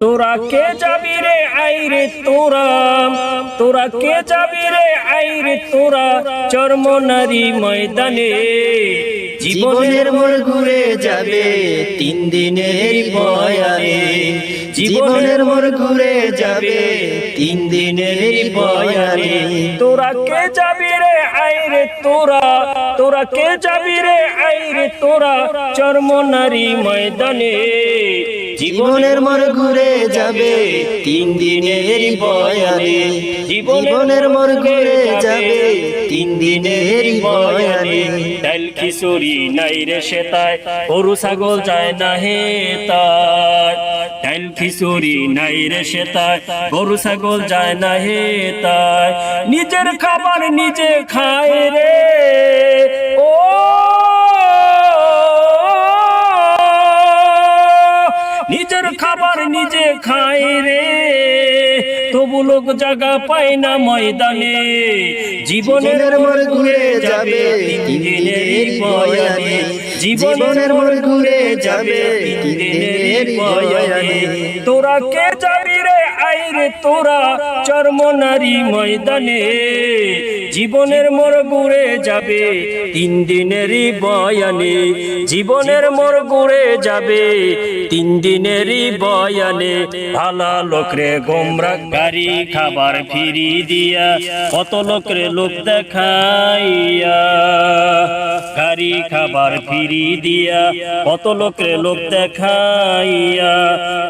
তোরা কে যাবি রে আইরে তোরা? তোরা কে যাবি রে আইরে তোরা? চর্ম নারী ময়দানে জীবনের মোড় ঘুরে যাবে তিন দিনের বয়ানে। জীবনের মোড় ঘুরে যাবে তিন দিনের বয়ানে। তোরা কে যাবি রে আইরে তোরা? তোরা কে যাবি রে আইরে তোরা? চর্ম নারী ময়দানে জীবনের মোড় ঘুরে যাবে, তিন দিনের বয়ানে। জীবনের মোড় ঘুরে যাবে, তিন দিনের বয়ানে। ডাল কিশোরী নাই রে সেতায়, গরু ছাগল যায় না হে তাই। ডাল খিচুড়ি নাই রে সেতায়, গরু ছাগল যায় না হে তাই। নিজের খাবার নিজে খায় রে। খায় রে। তবু লোক জায়গা পায় না ময়দানে। জীবনের মোড় ঘুরে যাবে। দিনের বয়ানে জীবনের মোড় ঘুরে যাবে দিনের বয়ানে তোরা কে যাবি রে? আইরে তোরা চর্ম নারী ময়দানে। জীবনের মোর ঘুরে যাবে, তিন দিনেরই বয়ানে। জীবনের মোর ঘুরে যাবে, তিন দিনেরই বয়ানে। ভালা লোকরে গোমরা গাড়ি খাবার ফিরি দিয়া, কত লোকরে লোক দেখাইয়া। গাড়ি খাবার ফিরি দিয়া, কত লোকরে লোক দেখাইয়া।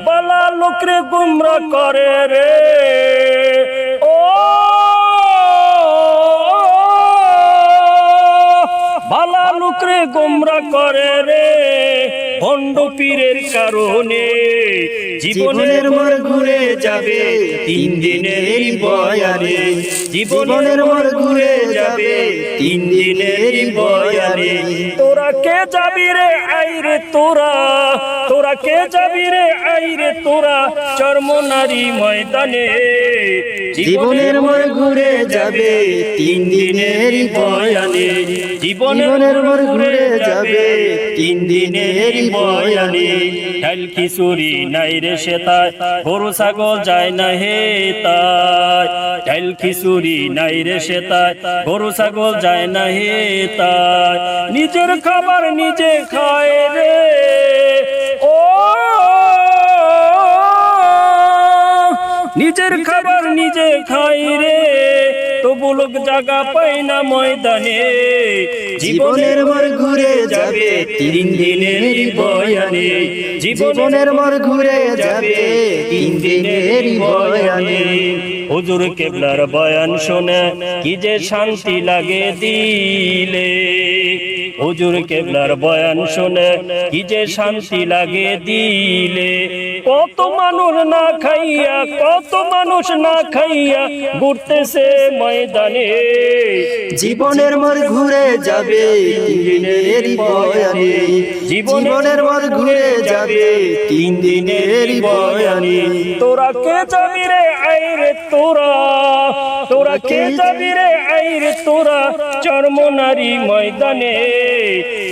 বালা লোকরে গুমরা করে রে। লোকরে গুমরা করে রে। ভণ্ড পীরের কারণে জীবনের মোড় ঘুরে যাবে তিন দিনের বয়ানে। জীবনের মোড় ঘুরে যাবে তিন দিনের বয়ানে। তোরা কে যাবি রে আইরে তোরা? তোরা কে যাবি রে আইরে তোরা? চর্ম নারী ময়দানে জীবনের মোড় ঘুরে যাবে তিন দিনের বয়ানে। জীবনের মোড় ঘুরে যাবে তিন দিনের বয়ানে। ডাল খিচুড়ি নাই রে সেতায় গরু, ছাগল যায় না হে তাই। ডাল খিচুড়ি নাই রে সেতায় গরু, ছাগল যায় না হে তাই। নিজের খাবার নিজে খায় রে। নিজের খাবার নিজে খাই রে। তবু লোক জাগা পাই না ময়দানে। জীবনের মোড় ঘুরে যাবে তিন দিনের বয়ানে। জীবনের মোড় ঘুরে যাবে তিন দিনের বয়ানে। হুজুর কেবলার বয়ান শুনে কি যে শান্তি লাগে দিলে। হুজুর কেবলার বয়ান শুনে কি যে শান্তি লাগে দিলে। কত মানুষ না খাইয়া কত মানুষ না খাইয়া ঘুরতেছে ময়দানে। জীবনের মর ঘুরে যাবে বয়ানে। জীবনের মর ঘুরে যাবে তিন দিনের বয়ানে। তোরা কে যাবি রে আইরে তোরা? তোরা কে যাবি রে আইরে তোরা? চর্ম নারী ময়দানে।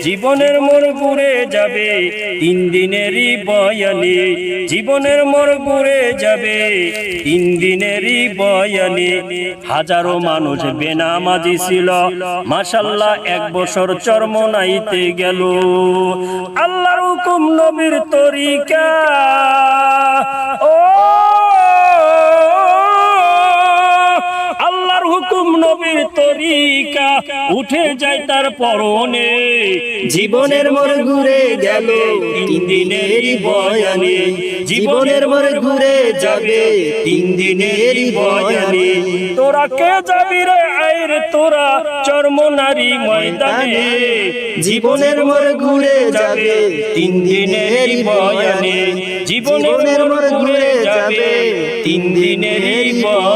জীবনের মোর ঘুরে যাবে তিন দিনেরই বয়ানে। জীবনের মর ঘুরে যাবে, তিন দিনেরই বয়ানে হাজারো মানুষ বেনামাজি ছিল। মাসাল্লাহ এক বছর চর্ম নাইতে গেল। আল্লাহর হুকুম নবীর তরিকা। ও! হুকুম নবীর তরিকা। উঠে যায় তার পরনে। জীবনের মর ঘুরে গেল, তিন দিনের বয়ানে জীবনের মরে ঘুরে যাবে তিন দিনের বয়ানে। তোরা কে যাবি রে আইর? তোরা চর্ম নারী ময়দানে। জীবনের মরে ঘুরে যাবে তিন দিনের বয়ানে। জীবনের মরে ঘুরে যাবে তিন দিনের বয়ানে।